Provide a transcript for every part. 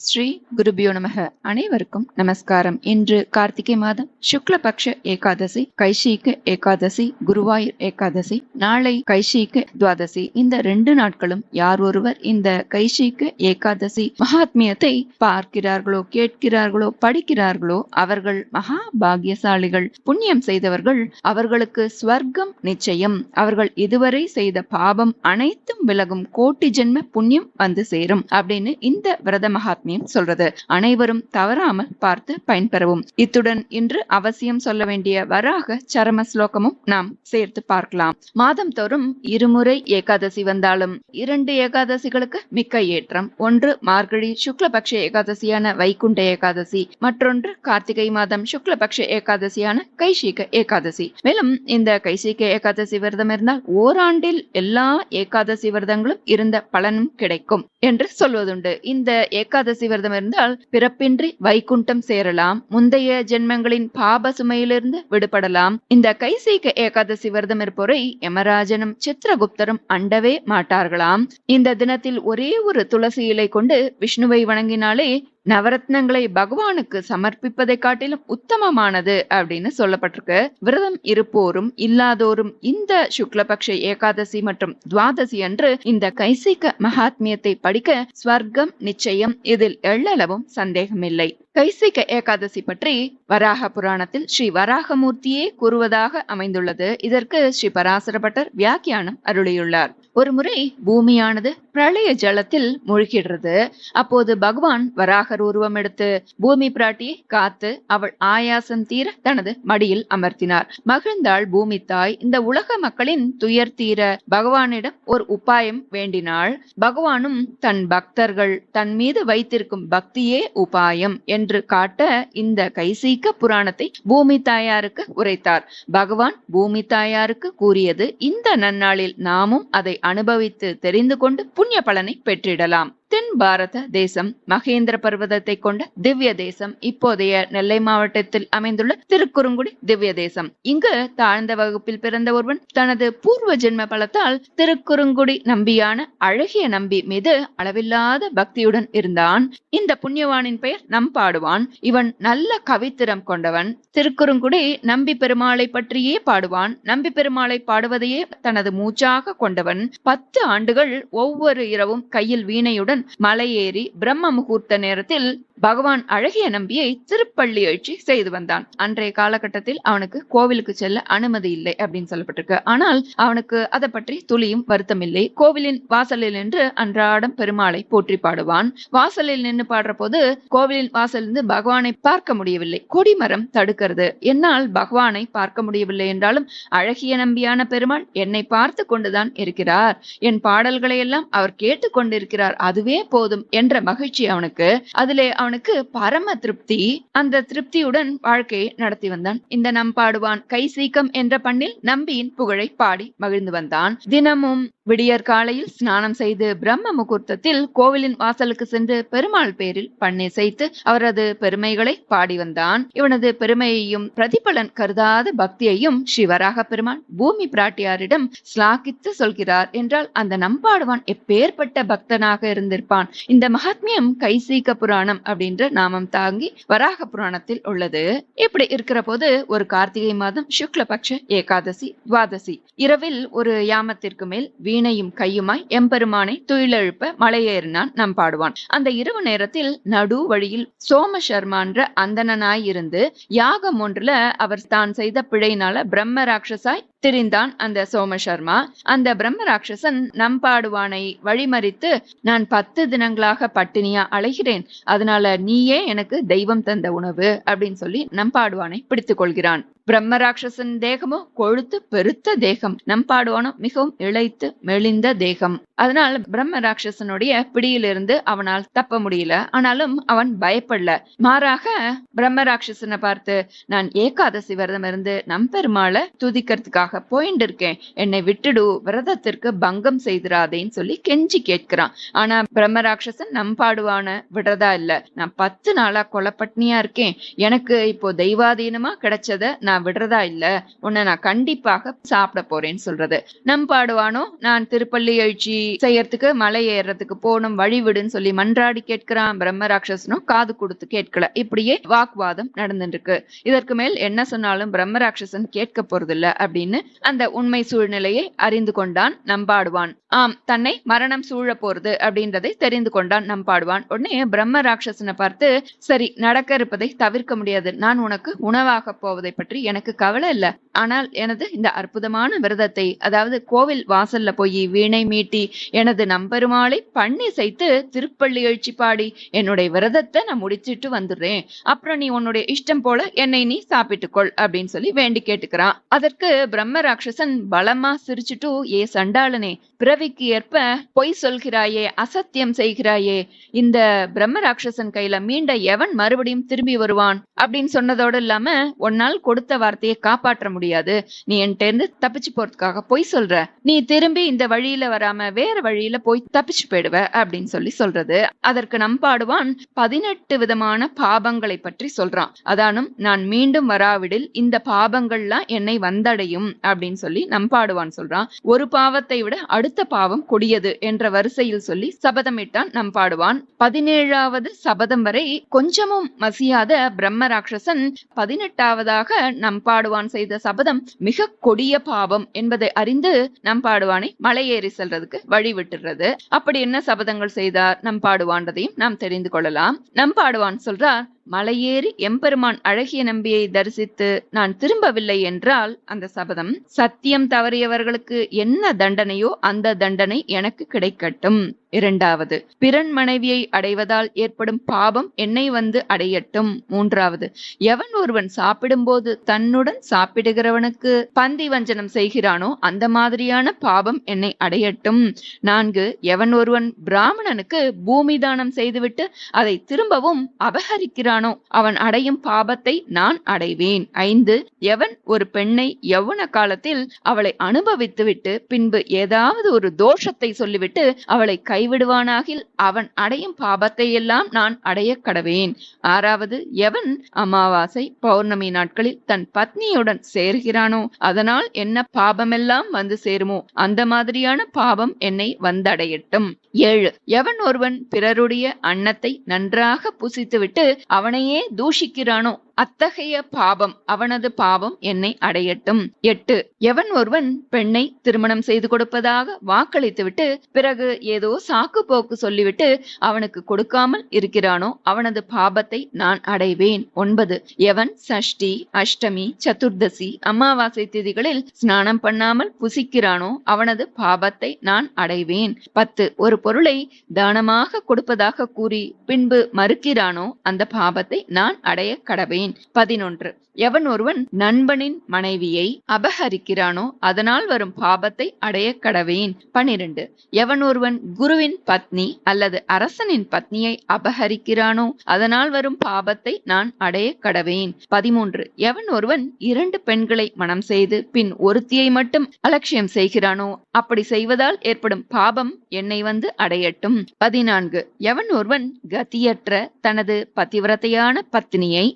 ஸ்ரீ குருபியோ நமக. அனைவருக்கும் நமஸ்காரம். இன்று கார்த்திகை மாதம் சுக்லபக்ஷ ஏகாதசி கைஷீக ஏகாதசி குருவாயூர் ஏகாதசி நாளை கைஷீக துவாதசி. இந்த ரெண்டு நாட்களும் யார் ஒருவர் இந்த கைஷீக ஏகாதசி மகாத்மியத்தை பார்க்கிறார்களோ கேட்கிறார்களோ படிக்கிறார்களோ அவர்கள் மகா பாகியசாலிகள் புண்ணியம் செய்தவர்கள் அவர்களுக்கு ஸ்வர்க்கம் நிச்சயம். அவர்கள் இதுவரை செய்த பாபம் அனைத்தும் விலகும். கோட்டி ஜென்ம புண்ணியம் வந்து சேரும் அப்படின்னு இந்த விரத மகாத்மியம் சொல்றது. அனைவரும் தவறாமல் பார்த்து பயன்பெறவும். இத்துடன் இன்று அவசியம் சொல்ல வேண்டிய வராக சரம ஸ்லோகமும் நாம் சேர்த்து பார்க்கலாம். மாதம் தோறும் இருமுறை ஏகாதசி வந்தாலும் இரண்டு ஏகாதசிகளுக்கு மிக்க ஏற்றம். ஒன்று மார்கழி சுக்லபக்ஷ ஏகாதசியான வைகுண்ட ஏகாதசி. மற்றொன்று கார்த்திகை மாதம் சுக்லபக்ஷ ஏகாதசியான கைஷிக ஏகாதசி. மேலும் இந்த கைசிக ஏகாதசி விரதம் இருந்தால் ஓராண்டில் எல்லா ஏகாதசி விரதங்களும் இருந்த பலனும் கிடைக்கும் என்று சொல்வதுண்டு. இந்த ஏகாதசி விரதம் இருந்தால் பிறப்பின்றி வைகுண்டம் சேரலாம். முந்தைய ஜென்மங்களின் பாப சுமையிலிருந்து விடுபடலாம். இந்த கைசீக ஏகாதசி விரதம் இருப்போரை யமராஜனும் சித்திரகுப்தரும் அண்டவே மாட்டார்களாம். இந்த தினத்தில் ஒரே ஒரு துளசி இலை கொண்டு விஷ்ணுவை வணங்கினாலே நவரத்னங்களை பகவானுக்கு சமர்ப்பிப்பதை காட்டிலும் உத்தமமானது அப்படின்னு சொல்லப்பட்டிருக்கு. விரதம் இருப்போரும் இல்லாதோரும் இந்த சுக்லபக்ஷ ஏகாதசி மற்றும் துவாதசி அன்று இந்த கைசிக மகாத்மியத்தை படிக்க ஸ்வர்க்கம் நிச்சயம் இதில் எள்ளளவும் சந்தேகமில்லை. கைசிக ஏகாதசி பற்றி வராக புராணத்தில் ஸ்ரீ வராகமூர்த்தியே கூறுவதாக அமைந்துள்ளது. இதற்கு ஸ்ரீ பராசரபட்டர் வியாக்கியானம் அருளியுள்ளார். ஒரு முறை பூமியானது பிரளய ஜலத்தில் மூழ்கிடுறது. அப்போது பகவான் வராகர் உருவம் எடுத்து பூமி பிராட்டியை காத்து அவள் ஆயாசம் தீர தனது மடியில் அமர்த்தினார். மகிழ்ந்தாள் பூமி தாய். இந்த உலக மக்களின் துயர் தீர பகவானிடம் ஒரு உபாயம் வேண்டினாள். பகவானும் தன் பக்தர்கள் தன் மீது வைத்திருக்கும் பக்தியே உபாயம் என்று காட்ட இந்த கைசீக்க புராணத்தை பூமி தாயாருக்கு உரைத்தார். பகவான் பூமி தாயாருக்கு கூறியது இந்த நன்னாளில் நாமும் அதை அனுபவித்து தெரிந்து கொண்டு புண்ணிய பலனை பெற்றிடலாம். தென் பாரத தேசம் மகேந்திர பர்வதத்தை கொண்ட திவ்ய தேசம் இப்போதைய நெல்லை மாவட்டத்தில் அமைந்துள்ள திருக்குறுங்குடி திவ்ய தேசம். இங்கு தாழ்ந்த வகுப்பில் பிறந்த ஒருவன் தனது பூர்வ ஜென்ம பலத்தால் திருக்குறுங்குடி நம்பியான அழகிய நம்பி மீது அளவில்லாத பக்தியுடன் இருந்தான். இந்த புண்ணியவானின் பெயர் நம்பாடுவான் இவன் நல்ல கவித்திறம் கொண்டவன். திருக்குறுங்குடி நம்பி பெருமாளை பற்றியே பாடுவான். நம்பி பெருமாளை பாடுவதையே தனது மூச்சாக கொண்டவன். பத்து ஆண்டுகள் ஒவ்வொரு இரவும் கையில் வீணையுடன் மலையேறி பிரம்ம முகூர்த்த நேரத்தில் பகவான் அழகிய நம்பியை திருப்பள்ளி எழுச்சி செய்து வந்தான். அன்றைய காலகட்டத்தில் அவனுக்கு கோவிலுக்கு செல்ல அனுமதி இல்லை அப்படின்னு சொல்லப்பட்டிருக்கு. ஆனால் அவனுக்கு அதை பற்றி துளியும் வருத்தம் இல்லை. கோவிலின் வாசலில் நின்று அன்றாடம் பெருமாளை போற்றி பாடுவான். வாசலில் நின்று பாடுற போது கோவிலின் வாசலிருந்து பகவானை பார்க்க முடியவில்லை. கொடிமரம் தடுக்கிறது. என்னால் பகவானை பார்க்க முடியவில்லை என்றாலும் அழகிய நம்பியான பெருமாள் என்னை பார்த்து கொண்டுதான் இருக்கிறார். என் பாடல்களை எல்லாம் அவர் கேட்டுக்கொண்டிருக்கிறார் அதுவே போதும் என்ற மகிழ்ச்சி அவனுக்கு. அதிலே அவனுக்கு பரம திருப்தி. அந்த திருப்தியுடன் வாழ்க்கையை நடத்தி வந்தான். இந்த நம் பாடுவான் கை சீக்கம் என்ற பண்ணில் நம்பியின் புகழை பாடி மகிழ்ந்து வந்தான். தினமும் விடியற் காலையில் ஸ்நானம் செய்து பிரம்ம முகூர்த்தத்தில் கோவிலின் வாசலுக்கு சென்று பெருமாள் பேரில் பண்ணிசைத்து அவரது பெருமைகளை பாடி வந்தான். இவனது பெருமையையும் பிரதிபலன் கருதாத பக்தியையும் சிவராக பெருமான் பூமி பிராட்டியாரிடம் ஸ்லாகித்து சொல்கிறார் என்றால் அந்த நம்பாடுவான் எப்பேற்பட்ட பக்தனாக இருந்திருப்பான். இந்த மகாத்மியம் கைசீக புராணம் அப்படின்ற நாமம் தாங்கி வராக புராணத்தில் உள்ளது. இப்படி இருக்கிற போது ஒரு கார்த்திகை மாதம் சுக்லபக்ஷ ஏகாதசி துவாதசி இரவில் ஒரு யாமத்திற்கு மேல் வீண் வீணையும் கையுமாய் எம்பெருமானை துயிலெழுப்ப மலையேறினான் நம் பாடுவான். அந்த இரவு நேரத்தில் நடு வழியில் சோம சர்மான்ற அந்தணனாய் இருந்து யாகம் ஒன்றுல அவர் தான் செய்த பிழையினால பிரம்ம ராட்சசாய் திரிந்தான் அந்த சோம சர்மா அந்த பிரம்ம ராட்சசன் நம்பாடுவானை வழிமறித்து நான் பத்து தினங்களாக பட்டினியா அழைகிறேன் அதனால நீயே எனக்கு தெய்வம் தந்த உணவு அப்படின்னு சொல்லி நம்பாடுவானை பிடித்துக் கொள்கிறான். பிரம்மராட்சசன் தேகமோ கொழுத்து பெருத்த தேகம். நம்பாடுவானோ மிகவும் இழைத்து மெலிந்த தேகம். அதனால் பிரம்ம ராட்சசனுடைய பிடியிலிருந்து அவனால் தப்ப முடியல. ஆனாலும் அவன் பயப்படல. மாறாக பிரம்ம ராட்சசனை பார்த்து நான் ஏகாதசி விரதம் இருந்து நம்பெருமாளை துதிக்கிறதுக்காக போயிட்டு இருக்கேன் என்னை விட்டுடு விரதத்திற்கு பங்கம் செய்திராதேன்னு சொல்லி கெஞ்சி கேட்கிறான். ஆனா பிரம்ம ராட்சசன் நம்பாடுவான விடுறதா இல்ல. நான் பத்து நாளா கொலப்பட்னியா இருக்கேன். எனக்கு இப்போ தெய்வாதீனமா கிடைச்சத நான் விடுறதா இல்ல. உன்னை நான் கண்டிப்பாக சாப்பிட போறேன்னு சொல்றது. நம் பாடுவானோ நான் திருப்பள்ளி எழுச்சி செய்யறதுக்கு மலை ஏறுறதுக்கு போகணும் வழி விடுன்னு சொல்லி மன்றாடி கேட்கிறான் பிரம்ம ராட்சசனும் காது கொடுத்து கேட்கல. இப்படியே வாக்குவாதம் நடந்துட்டு இருக்கு இதற்கு மேல் என்ன சொன்னாலும் பிரம்ம ராட்சசன் கேட்க போறதில்ல அப்படின்னு அந்த உண்மை சூழ்நிலையை அறிந்து கொண்டான் நம்பாடுவான். ஆம் தன்னை மரணம் சூழ போறது அப்படின்றதை தெரிந்து கொண்டான் நம்பாடுவான். உடனே பிரம்ம ராட்சசனை பார்த்து சரி நடக்க இருப்பதை தவிர்க்க முடியாது. நான் உனக்கு உணவாக போவதை பற்றி எனக்கு கவலை இல்ல. ஆனால் எனது இந்த அற்புதமான விரதத்தை அதாவது கோவில் வாசல்ல போய் வீணை மீட்டி எனது நம்பெருமாளை பண்ணி செய்து திருப்பள்ளி எழுச்சி பாடி. என்னுடைய விரதத்தை நான் முடிச்சிட்டு வந்துடுறேன். அப்புறம் நீ உன்னுடைய இஷ்டம் போல என்னை நீ சாப்பிட்டுக்கொள் அப்படின்னு சொல்லி வேண்டி கேட்டுக்கிறான். அதற்கு பிரம்ம ராட்சசன் பலமா சிரிச்சுட்டு ஏ சண்டாளனே பிறவிக்கு ஏற்ப பொய் சொல்கிறாயே அசத்தியம் செய்கிறாயே. இந்த பிரம்ம ராட்சசன் கையில மீண்ட எவன் மறுபடியும் திரும்பி வருவான்? அப்படின்னு சொன்னதோடு இல்லாம உன்னால் கொடுத்த வார்த்தையை காப்பாற்ற முடியாது. நீ என்கிட்ட இருந்து தப்பிச்சு போறதுக்காக பொய் சொல்ற. நீ திரும்பி இந்த வழியில வராம வேற வழியில போய் தப்பிச்சு போயிடுவ அப்படின்னு சொல்லி சொல்றது. அதற்கு நம்பாடுவான் பதினெட்டு விதமான பாபங்களை பற்றி சொல்றான். அதானும் நான் மீண்டும் வராவிடில் இந்த பாபங்கள்லாம் என்னை வந்தடையும் அப்படின்னு சொல்லி நம்பாடுவான் சொல்றான். ஒரு பாவத்தை விட அடுத்த பாவம் கொடியது என்ற வரிசையில் சொல்லி சபதமிட்டான் நம்பாடுவான் பதினேழாவது சபதம் வரை கொஞ்சமும் மசியாத பிரம்ம ராட்சசன் பதினெட்டாவதாக நம்பாடுவான் செய்த சபதம் மிக கொடிய பாவம் என்பதை அறிந்து நம்பாடுவானை மலையேறி செல்றதுக்கு வழி விட்டுறது அப்படி என்ன சபதங்கள் செய்தார்? நம்பாடுவான்றதையும் நாம் தெரிந்து கொள்ளலாம். நம்பாடுவான் சொல்றார் மலையேறி எம்பெருமான் அழகிய நம்பியை தரிசித்து நான் திரும்பவில்லை என்றால் அந்த சபதம் சத்தியம் தவறியவர்களுக்கு என்ன தண்டனையோ அந்த தண்டனை எனக்கு கிடைக்கட்டும். இரண்டாவது பிறன் மனைவியை அடைவதால் ஏற்படும் பாபம் என்னை வந்து அடையட்டும். மூன்றாவது எவன் ஒருவன் சாப்பிடும்போது தன்னுடன் சாப்பிடுகிறவனுக்கு பந்தி வஞ்சனம் செய்கிறானோ அந்த மாதிரியான பாபம் என்னை அடையட்டும். நான்கு எவன் ஒருவன் பிராமணனுக்கு பூமி தானம் செய்துவிட்டு அதை திரும்பவும் அபகரிக்கிறான் அவன் அடையும் பாபத்தை நான் அடைவேன். ஐந்து எவன் ஒரு பெண்ணை யௌவன காலத்தில் அவளை அனுபவித்துவிட்டு பின்பு ஏதாவது ஒரு தோஷத்தை சொல்லிவிட்டு அவளை கைவிடுவானாகில் அவன் அடையும் பாபத்தை எல்லாம் நான் அடைய கடவேன். ஆறாவது எவன் அமாவாசை பௌர்ணமி நாட்களில் தன் பத்னியுடன் சேர்கிறானோ அதனால் என்ன பாபமெல்லாம் வந்து சேருமோ அந்த மாதிரியான பாபம் என்னை வந்தடையட்டும். ஏழு. எவன் ஒருவன் பிறருடைய அன்னத்தை நன்றாக புசித்துவிட்டு அவனையே தூஷிக்கிறானோ அத்தகைய பாபம் அவனது பாவம் என்னை அடையட்டும். எட்டு எவன் ஒருவன் பெண்ணை திருமணம் செய்து கொடுப்பதாக வாக்களித்துவிட்டு பிறகு ஏதோ சாக்கு போக்கு சொல்லிவிட்டு அவனுக்கு கொடுக்காமல் இருக்கிறானோ அவனது பாபத்தை நான் அடைவேன். ஒன்பது எவன் சஷ்டி அஷ்டமி சதுர்தசி அமாவாசை திதிகளில் ஸ்நானம் பண்ணாமல் புசிக்கிறானோ அவனது பாபத்தை நான் அடைவேன். பத்து ஒரு பொருளை தானமாக கொடுப்பதாக கூறி பின்பு மறுக்கிறானோ அந்த பாபத்தை நான் அடைய கடவேன். பதினொன்று. எவன் ஒருவன் நண்பனின் மனைவியை அபகரிக்கிறானோ அதனால் வரும் பாபத்தை அடைய கடவேன். பனிரெண்டு. எவன் ஒருவன் குருவின் பத்னி அல்லது அரசனின் பத்னியை அபகரிக்கிறானோ அதனால் வரும் பாபத்தை நான் அடைய கடவேன். பதிமூன்று. எவன் ஒருவன் இரண்டு பெண்களை மனம் செய்து பின் ஒருத்தியை மட்டும் அலட்சியம் செய்கிறானோ அப்படி செய்வதால் ஏற்படும் பாபம் என்னை வந்து அடையட்டும். பதினான்கு. எவன் ஒருவன் கதியற்ற தனது பத்திவிரத்தையான பத்னியை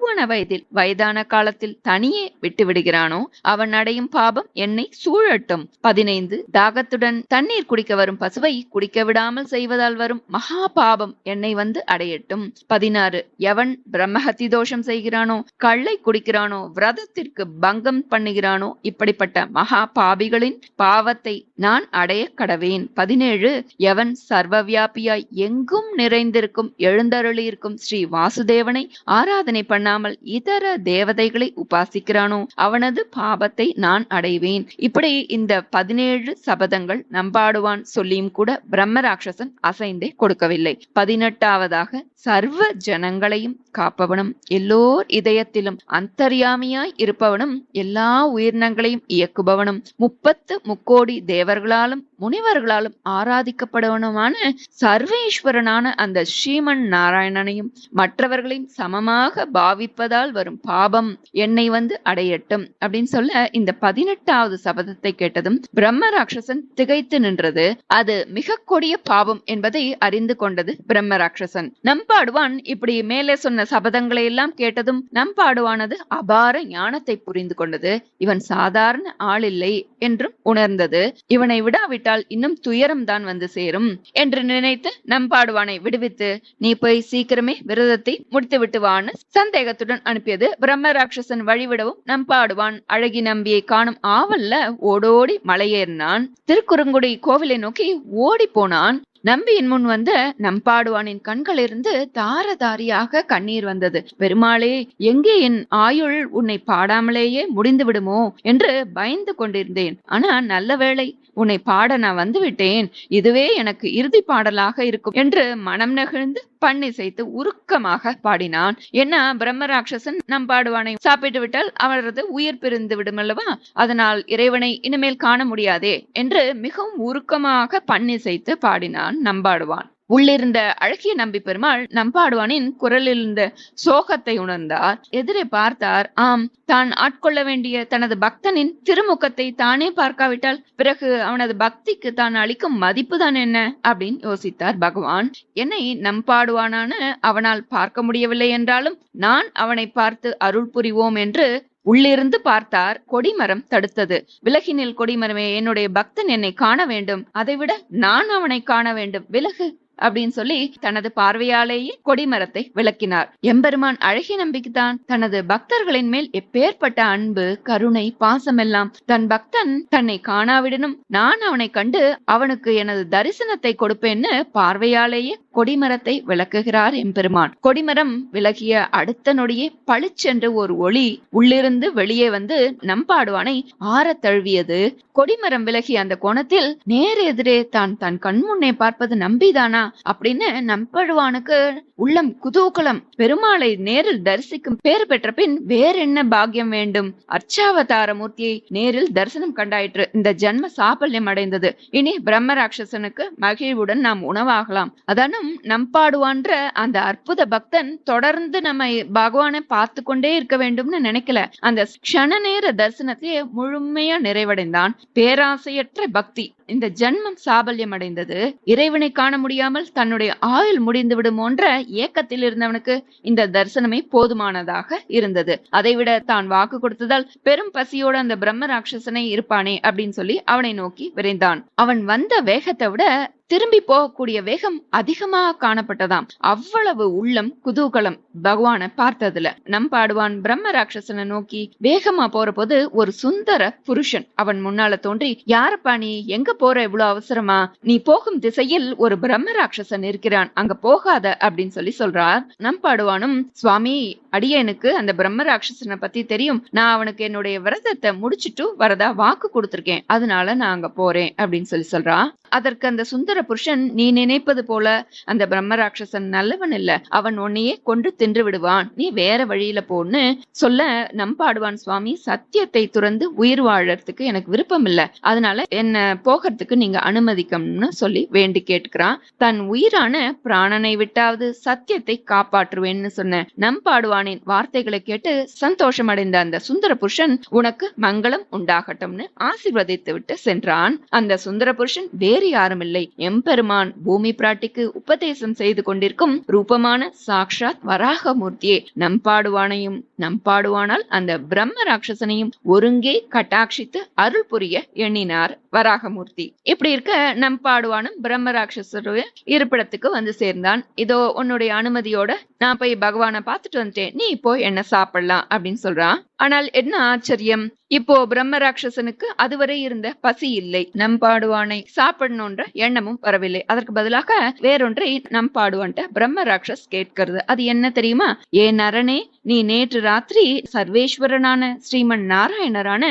யௌவன வயதில் வயதான காலத்தில் தனியே விட்டுவிடுகிறானோ? அவன் அடையும் பாபம் என்னை சூழட்டும். பதினைந்து தாகத்துடன் தண்ணீர் குடிக்க வரும் பசுவை குடிக்க விடாமல் செய்வதால் வரும் மகா பாபம் என்னை வந்து அடையட்டும். பதினாறு எவன் பிரம்மஹத்தி தோஷம் செய்கிறானோ கள்ளை குடிக்கிறானோ விரதத்திற்கு பங்கம் பண்ணுகிறானோ இப்படிப்பட்ட மகா பாபிகளின் பாவத்தை நான் அடைய கடவேன். பதினேழு எவன் சர்வவியாபியாய் எங்கும் நிறைந்திருக்கும் எழுந்தருளியிருக்கும் ஸ்ரீ வாசுதேவனை ஆராதனை பண்ண பண்ணாமல் இதர தேவதைகளை உபாசிக்கிறானோ அவனது பாபத்தை நான் அடைவேன். இப்படி இந்த பதினேழு சபதங்கள் நம்பாடுவான் சொல்லியும் கூட பிரம்ம ராட்சசன் அசைந்தே கொடுக்கவில்லை. பதினெட்டாவதாக சர்வ ஜனங்களையும் காப்பவனும் எல்லோர் இதயத்திலும் அந்தர்யாமியாய் இருப்பவனும் எல்லா உயிரினங்களையும் இயக்குபவனும் முப்பத்து முக்கோடி தேவர்களாலும் முனிவர்களாலும் ஆராதிக்கப்படுவனுமான சர்வேஸ்வரனான அந்த ஸ்ரீமன் நாராயணனையும் மற்றவர்களையும் சமமாக பாவிப்பதால் வரும் பாபம் என்னை வந்து அடையட்டும் அப்படின்னு சொல்ல இந்த பதினெட்டாவது சபதத்தை கேட்டதும் பிரம்ம ராட்சசன் திகைத்து நின்றது. அது மிக கொடிய பாவம் என்பதை அறிந்து கொண்டது பிரம்ம ராட்சசன் நம்பாடுவான் இப்படி மேலே சொன்ன சபதங்களை எல்லாம் கேட்டதும் நம்பாடுவானது அபார ஞானத்தை புரிந்து கொண்டது. இவன் சாதாரண ஆள் இல்லை என்றும் உணர்ந்தது. இவனை விடாவிட்டால் விட்டால் இன்னும் துயரம் தான் வந்து சேரும் என்று நினைத்து நம்பாடுவானை விடுவித்து நீ போய் சீக்கிரமே விரதத்தை முடித்து விட்டுவான்னு சந்தேகத்துடன் அனுப்பியது பிரம்ம ராட்சசன் வழிவிடவும் நம்பாடுவான். அழகி நம்பியை காணும் ஆவல்ல ஓடோடி மலையேறினான். திருக்குறுங்குடி கோவிலை நோக்கி ஓடி போனான். நம்பியின் முன் வந்த நம்பாடுவானின் கண்களிலிருந்து தாரதாரியாக கண்ணீர் வந்தது. பெருமாளே எங்கே என் ஆயுள் உன்னை பாடாமலேயே முடிந்து விடுமோ என்று பயந்து கொண்டிருந்தேன். ஆனா நல்ல வேளை உன்னை பாட நான் வந்து விட்டேன் இதுவே எனக்கு இறுதி பாடலாக இருக்கும் என்று மனம் நெகிழ்ந்து பண்ணிசைத்து உருக்கமாக பாடினான். என்ன பிரம்மராட்சசன் நம் பாடுவானை சாப்பிட்டு விட்டால் அவரது உயிர் பிரிந்து விடும் அல்லவா? அதனால் இறைவனை இனிமேல் காண முடியாதே என்று மிகவும் உருக்கமாக பண்ணிசைத்து பாடினான் நம்பாடுவான் உள்ளிருந்த அழகிய நம்பி பெருமாள் நம்பாடுவானின் குரலில் இருந்த சோகத்தை உணர்ந்தார். எதிரே பார்த்தார் ஆம் தான் ஆட்கொள்ள வேண்டிய தனது பக்தனின் திருமுகத்தை தானே பார்க்காவிட்டால் பிறகு அவனது பக்திக்கு தான் அளிக்கும் மதிப்பு தான் என்ன? அப்படின்னு யோசித்தார் பகவான். என்னை நம்பாடுவானான அவனால் பார்க்க முடியவில்லை என்றாலும் நான் அவனை பார்த்து அருள் புரிவோம் என்று உள்ளிருந்து பார்த்தார். கொடிமரம் தடுத்தது. விலகினில் கொடிமரமே என்னுடைய பக்தன் என்னை காண வேண்டும். அதைவிட நான் அவனை காண வேண்டும். விலகு. அப்படின்னு சொல்லி தனது பார்வையாலேயே கொடிமரத்தை விளக்கினார். எம்பெருமான் அழகிய நம்பிக்கைதான் தனது பக்தர்களின் மேல் எப்பேற்பட்ட அன்பு கருணை பாசமெல்லாம். தன் பக்தன் தன்னை காணாவிடனும் நான் அவனை கண்டு அவனுக்கு எனது தரிசனத்தை கொடுப்பேன்னு பார்வையாலேயே கொடிமரத்தை விளக்குகிறார் எம்பெருமான். கொடிமரம் விலகிய அடுத்த நொடியே பளிச்சென்று ஒரு ஒளி உள்ளிருந்து வெளியே வந்து நம்பாடுவானை ஆறத் தழுவியது. கொடிமரம் விலகிய அந்த கோணத்தில் நேர் எதிரே தான் தன் கண்முன்னே பார்ப்பது நம்பிதானா? அப்படின்னு நம்படுவானுக்கு உள்ளம் குதூகலம் பெருமாளை நேரில் தரிசிக்கும் பேறு பெற்ற பின் வேற என்ன பாக்கியம் வேண்டும்? அர்ச்சாவதார மூர்த்தியை நேரில் தரிசனம் கண்டாயிற்று. இந்த ஜன்ம சாபல்யம் அடைந்தது. இனி பிரம்ம ராட்சசனுக்கு மகிழ்வுடன் நாம் உணவாகலாம். அதனும் நம்பாடுவான்ற அந்த அற்புத பக்தன் தொடர்ந்து நம்ம பகவானை பார்த்து கொண்டே இருக்க வேண்டும்னு நினைக்கல. அந்த க்ஷண நேர தரிசனத்தையே முழுமையா நிறைவடைந்தான். பேராசையற்ற பக்தி. இந்த ஜன்மம் சாபல்யம் அடைந்தது இறைவனை காண முடியாமல் தன்னுடைய ஆயுள் முடிந்து விடுமோன்ற ஏக்கத்தில் இருந்தவனுக்கு இந்த தரிசனமே போதுமானதாக இருந்தது. அதைவிட தான் வாக்கு கொடுத்ததால் பெரும் பசியோட அந்த பிரம்ம ராட்சசனை இருப்பானே அப்படின்னு சொல்லி அவனை நோக்கி விரைந்தான். அவன் வந்த வேகத்தை விட திரும்பி போகக்கூடிய வேகம் அதிகமாக காணப்பட்டதாம். அவ்வளவு உள்ளம் குதூகலம் பகவான பார்த்ததுல நம் பாடுவான் பிரம்ம ராட்சசனை நோக்கி வேகமா போற போது ஒரு சுந்தர புருஷன் அவன் முன்னால தோன்றி யாரப்பா நீ? எங்க போற? இவ்வளவு அவசரமா? நீ போகும் திசையில் ஒரு பிரம்ம ராட்சசன் இருக்கிறான். அங்க போகாத அப்படின்னு சொல்லி சொல்றார். நம் பாடுவானும் சுவாமி அடியனுக்கு அந்த பிரம்ம ராட்சசனை பத்தி தெரியும். நான் அவனுக்கு என்னுடைய விரதத்தை முடிச்சிட்டு வரதா வாக்கு கொடுத்திருக்கேன். அதனால நான் அங்க போறேன் அப்படின்னு சொல்லி சொல்றான் அதற்கு அந்த சுந்தர புருஷன் நீ நினைப்பது போல அந்த பிரம்ம ராட்சசன் நல்லவன் இல்ல. அவன் உன்னையே கொண்டு தின்று விடுவான். நீ வேற வழியில போன்னு சொல்ல நம்பாடுவான் சுவாமி. சத்தியத்தை துறந்து உயிர் வாழறதுக்கு எனக்கு விருப்பம் இல்ல. அதனால என்ன போகிறதுக்கு நீங்க அனுமதிக்கணும்னு சொல்லி வேண்டி கேட்டுக்கிறான். தன் உயிரான பிராணனை விட்டாவது சத்தியத்தை காப்பாற்றுவேன்னு சொன்ன நம்பாடுவானின் வார்த்தைகளை கேட்டு சந்தோஷம் அடைந்த அந்த சுந்தர புருஷன் உனக்கு மங்களம் உண்டாகட்டும்னு ஆசிர்வதித்து விட்டு சென்றான். அந்த சுந்தர புருஷன் வேறு யாரும் இல்லை எம்பெருமான் பூமி பிராட்டிக்கு உபதேசம் செய்து கொண்டிருக்கும் ரூபமான சாக்ஷாத் வராகமூர்த்தியே நம்பாடுவானையும் நம்பாடுவானால் அந்த பிரம்ம ராட்சசனையும் ஒருங்கே கட்டாட்சித்து அருள் புரிய எண்ணினார் வராகமூர்த்தி. இப்படி இருக்க நம்பாடுவானும் பிரம்ம ராட்சசருடைய இருப்பிடத்துக்கு வந்து சேர்ந்தான். இதோ உன்னுடைய அனுமதியோட நான் போய் பகவானை பார்த்துட்டு வந்துட்டேன். நீ இப்போ என்ன சாப்பிடலாம் அப்படின்னு சொல்றான். ஆனால் என்ன ஆச்சரியம்? இப்போ பிரம்ம ராட்சசனுக்கு அதுவரை இருந்த பசி இல்லை. நம் பாடுவானை சாப்பிடணுன்ற எண்ணமும் வரவில்லை. அதற்கு பதிலாக வேறொன்றை நம் பாடுவான்ட்ட பிரம்ம ராட்சஸ் கேட்கிறது. அது என்ன தெரியுமா? ஏ நரனே நீ நேற்று ராத்திரி சர்வேஸ்வரனான ஸ்ரீமன் நாராயணரான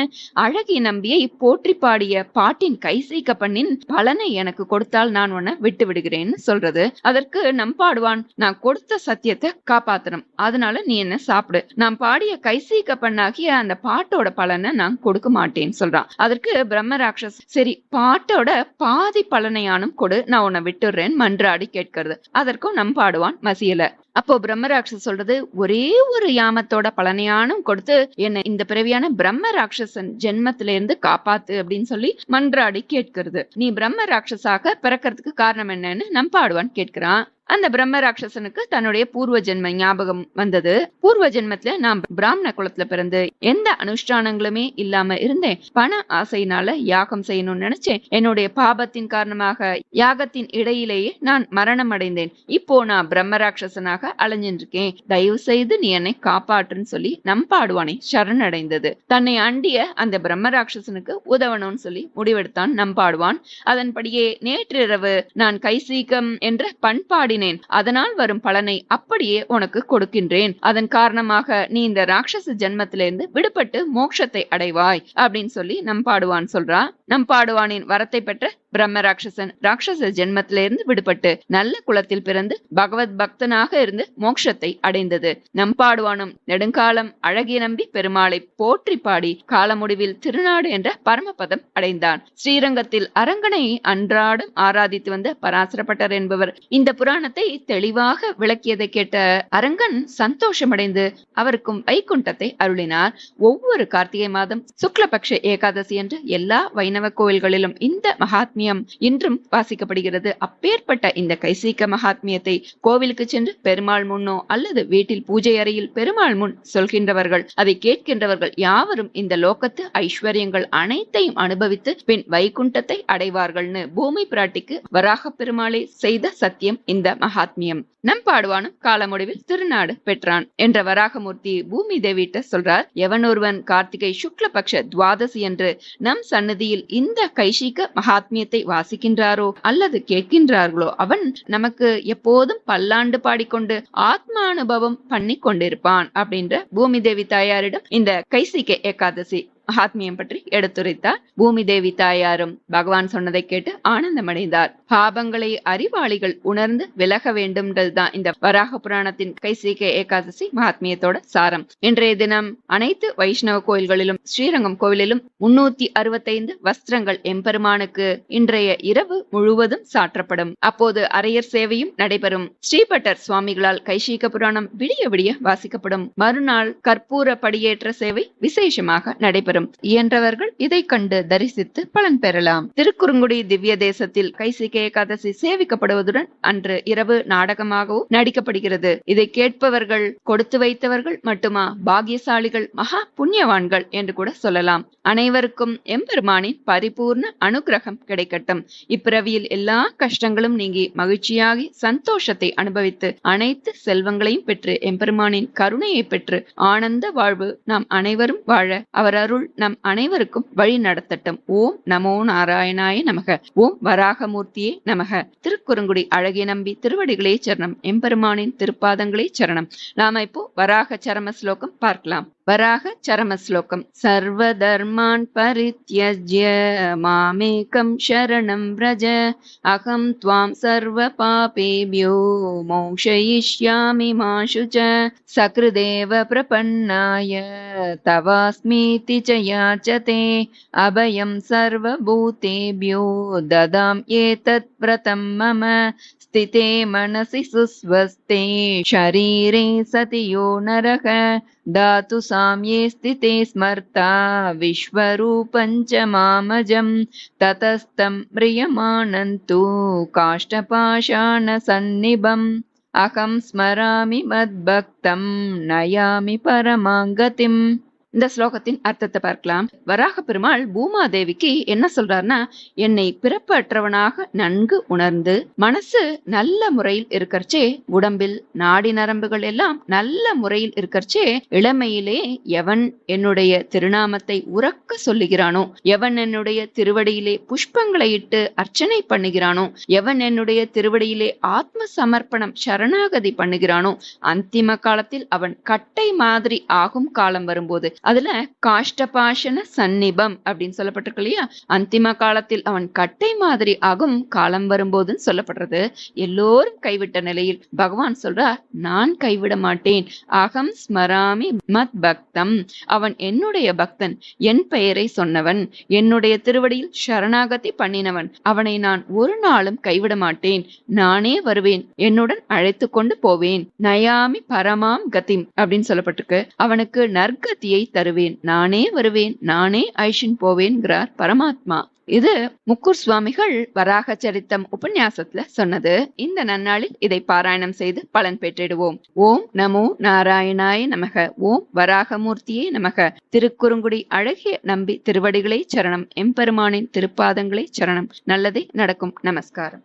அழகி நம்பியை போற்றி பாடிய பாட்டின் கைசீக்க பண்ணின் பலனை எனக்கு கொடுத்தால் நான் உன்னை விட்டு விடுகிறேன்னு சொல்றது. அதற்கு நம் பாடுவான் நான் கொடுத்த சத்தியத்தை காப்பாத்தணும். அதனால நீ என்ன சாப்பிடு. நான் பாடிய கைசீக்க பண்ணாகிய அந்த பாட்டோட பலனை நான் கொடுக்க மாட்டேன்னு சொல்றான் அதற்கு பிரம்மராட்சஸ் சரி பாட்டோட பாதி பலனையானும் கொடு நான் உன்னை விட்டுடுறேன் மன்றாடி கேட்கிறது. அதற்கும் நம் பாடுவான் மசியல. அப்போ பிரம்மராட்சஸ் சொல்றது ஒரே ஒரு யாமத்தோட பலனையானும் கொடுத்து என்ன இந்த பிறவியான பிரம்ம ராட்சசன் ஜென்மத்தில இருந்து காப்பாத்து அப்படின்னு சொல்லி மன்றாடி கேட்கிறது. நீ பிரம்ம ராட்சஸாக பிறக்கிறதுக்கு காரணம் என்னன்னு நம்பாடுவான் கேட்கிறான். அந்த பிரம்ம ராட்சசனுக்கு தன்னுடைய பூர்வ ஜென்ம ஞாபகம் வந்தது. பூர்வ ஜென்மத்துல நான் பிராமண குலத்துல பிறந்து எந்த அனுஷ்டானங்களுமே இல்லாம இருந்தேன். பண ஆசையினால யாகம் செய்யணும்னு நினைச்சேன். என்னுடைய பாபத்தின் காரணமாக யாகத்தின் இடையிலேயே நான் மரணம் அடைந்தேன் இப்போ நான் பிரம்ம ராட்சசனாக அலைஞ்சிட்டு இருக்கேன் தயவு செய்து நீ என்னை காப்பாற்றுன்னு சொல்லி நம்பாடுவானை சரணடைந்தது. தன்னை அண்டிய அந்த பிரம்ம ராட்சசனுக்கு உதவணும்னு சொல்லி முடிவெடுத்தான் நம்பாடுவான் அதன்படியே நேற்றிரவு நான் கைசீகம் என்ற பண்பாடினேன் அதனால் வரும் பலனை அப்படியே உனக்கு கொடுக்கின்றேன். அதன் காரணமாக நீ இந்த ராட்சச ஜென்மத்திலிருந்து விடுபட்டு மோட்சத்தை அடைவாய் அப்படின்னு சொல்லி நம்பாடுவான் சொல்றா. நம்பாடுவானின் வரத்தை பெற்ற பிரம்ம ராட்சசன் ராட்சச ஜென்மத்திலிருந்து விடுபட்டு நல்ல குலத்தில் பிறந்து பகவத் பக்தனாக இருந்து மோட்சத்தை அடைந்தது. நம்பாடுவானும் நெடுங்காலம் அழகிய நம்பி பெருமாளை போற்றி பாடி காலமுடிவில் திருநாடு என்ற பரமபதம் அடைந்தான். ஸ்ரீரங்கத்தில் அரங்கனை அன்றாடம் ஆராதித்து வந்த பராசரப்பட்டர் என்பவர் இந்த புராண காரணத்தை தெளிவாக விளக்கியதை கேட்ட அரங்கன் சந்தோஷமடைந்து அவருக்கும் வைகுண்டத்தை அருளினார். ஒவ்வொரு கார்த்திகை மாதம் சுக்லபக்ஷ ஏகாதசி என்று எல்லா வைணவ கோயில்களிலும் இந்த மகாத்மியம் இன்றும் வாசிக்கப்படுகிறது. அப்பேற்பட்ட இந்த கைசீக்க மகாத்மியத்தை கோவிலுக்கு சென்று பெருமாள் முன்னோ அல்லது வீட்டில் பூஜை அறையில் பெருமாள் முன் சொல்கின்றவர்கள் அதை கேட்கின்றவர்கள் யாவரும் இந்த லோகத்து ஐஸ்வர்யங்கள் அனைத்தையும் அனுபவித்து பின் வைகுண்டத்தை அடைவார்கள்னு பூமி பிராட்டிக்கு வராக பெருமாளை செய்த சத்தியம் இந்த மகாத்மியம். நம் பாடுவானும் காலமுடிவில் திருநாடு பெற்றான் என்ற வராகமூர்த்தி பூமி தேவிட்ட சொல்றார் எவன் ஒருவன் கார்த்திகை சுக்லபக்ஷ துவாதசி என்று நம் சன்னதியில் இந்த கைஷிக மகாத்மியத்தை வாசிக்கின்றாரோ அல்லது கேட்கின்றார்களோ அவன் நமக்கு எப்போதும் பல்லாண்டு பாடிக்கொண்டு ஆத்மானுபவம் பண்ணி கொண்டிருப்பான் அப்படின்ற பூமி தேவி தாயாரிடம் இந்த கைசிக ஏகாதசி மகாத்மியம் பற்றி எடுத்துரைத்தார். பூமி தேவி தாயாரும் பகவான் சொன்னதை கேட்டு ஆனந்தமடைந்தார். பாபங்களை அறிவாளிகள் உணர்ந்து விலக வேண்டும்ன்றதுதான் இந்த வராக புராணத்தின் கைசீக ஏகாதசி மகாத்மியத்தோட சாரம். இன்றைய தினம் அனைத்து வைஷ்ணவ கோயில்களிலும் ஸ்ரீரங்கம் கோவிலிலும் முன்னூத்தி அறுபத்தைந்து வஸ்திரங்கள் எம்பெருமானுக்கு இன்றைய இரவு முழுவதும் சாற்றப்படும். அப்போது அரையர் சேவையும் நடைபெறும். ஸ்ரீபட்டர் சுவாமிகளால் கைஷீக புராணம் விடிய விடிய வாசிக்கப்படும். மறுநாள் கற்பூர படியேற்ற சேவை விசேஷமாக நடைபெறும். வரும் இயன்றவர்கள் இதை கண்டு தரிசித்து பலன் பெறலாம். திருக்குறுங்குடி திவ்ய தேசத்தில் கைசிகை ஏகாதசி சேவிக்கப்படுவதுடன் அன்று இரவு நாடகமாகவும் நடிக்கப்படுகிறது. இதை கேட்பவர்கள் கொடுத்து வைத்தவர்கள் மட்டுமா? பாகியசாலிகள் மகா புண்ணியவான்கள் என்று கூட சொல்லலாம். அனைவருக்கும் எம்பெருமானின் பரிபூர்ண அனுகிரகம் கிடைக்கட்டும். இப்பிறவியில் எல்லா கஷ்டங்களும் நீங்கி மகிழ்ச்சியாகி சந்தோஷத்தை அனுபவித்து அனைத்து செல்வங்களையும் பெற்று எம்பெருமானின் கருணையை பெற்று ஆனந்த வாழ்வு நாம் அனைவரும் வாழ அவர் அருள் நம் அனைவருக்கும் வழி நடத்தட்டும். ஓம் நமோ நாராயணாய நமக. ஓம் வராகமூர்த்தியே நமக. திருக்குறுங்குடி அழகிய நம்பி திருவடிகளே சரணம். எம்பெருமானின் திருப்பாதங்களே சரணம். நாம இப்போ வராக சரம ஸ்லோகம் பார்க்கலாம். वराह चरमश्लोकम्। सर्वधर्मान् परित्यज्य मामेकं शरणं व्रज। अहं त्वां सर्वपापेभ्यो मोक्षयिष्यामि माशु च। सकृदेव प्रपन्नाय तवास्मीति च याचते। अभयं सर्वभूतेभ्यो ददामि एतत् व्रतं मम। स्थिते मनसि सुस्वस्ते शरीरे सति यो नरः। धातु साम्ये स्थिते स्मर्ता विश्वरूपं च मामजम् ततस्तं म्रियमाणन्तु काष्ठपाषाणसन्निभम्। अहं स्मरामि मद्भक्तं नयामि परमाङ्गतिम् இந்த ஸ்லோகத்தின் அர்த்தத்தை பார்க்கலாம். வராக பெருமாள் பூமாதேவிக்கு என்ன சொல்றாருன்னா என்னை பிறப்பற்றவனாக நன்கு உணர்ந்து மனசு நல்ல முறையில் இருக்கறச்சே உடம்பில் நாடி நரம்புகள் எல்லாம் நல்ல முறையில் இருக்கறச்சே இளமையிலே எவன் என்னுடைய திருநாமத்தை உறக்க சொல்லுகிறானோ எவன் என்னுடைய திருவடியிலே புஷ்பங்களை இட்டு அர்ச்சனை பண்ணுகிறானோ எவன் என்னுடைய திருவடியிலே ஆத்ம சமர்ப்பணம் சரணாகதி பண்ணுகிறானோ அந்திம காலத்தில் அவன் கட்டை மாதிரி ஆகும் காலம் வரும்போது அதுல காஷ்டபாஷன சந்நிபம் அப்படின்னு சொல்லப்பட்டிருக்கு இல்லையா? அந்திம காலத்தில் அவன் கட்டை மாதிரி ஆகும் காலம் வரும்போதுன்னு சொல்லப்படுறது. எல்லோரும் கைவிட்ட நிலையில் பகவான் சொல்றார் நான் கைவிட மாட்டேன். அகம் ஸ்மராமி மத் பக்தம். அவன் என்னுடைய பக்தன் என் பெயரை சொன்னவன். என்னுடைய திருவடியில் சரணாகதி பண்ணினவன். அவனை நான் ஒரு நாளும் கைவிட மாட்டேன். நானே வருவேன். என்னுடன் அழைத்து கொண்டு போவேன். நயாமி பரமாம் கதிம் அப்படின்னு சொல்லப்பட்டிருக்கு. அவனுக்கு நற்கதியை தருவேன் நானே வருவேன் நானே ஐஷின் போவேன்கிறார் பரமாத்மா. இது முக்கூர் சுவாமிகள் வராக சரித்தம் உபன்யாசத்துல சொன்னது. இந்த நன்னாளில் இதை பாராயணம் செய்து பலன் பெற்றிடுவோம். ஓம் நமோ நாராயணாய நமக. ஓம் வராகமூர்த்தியே நமக. திருக்குறுங்குடி அழகிய நம்பி திருவடிகளை சரணம். எம்பெருமானின் திருப்பாதங்களை சரணம். நல்லதே நடக்கும். நமஸ்காரம்.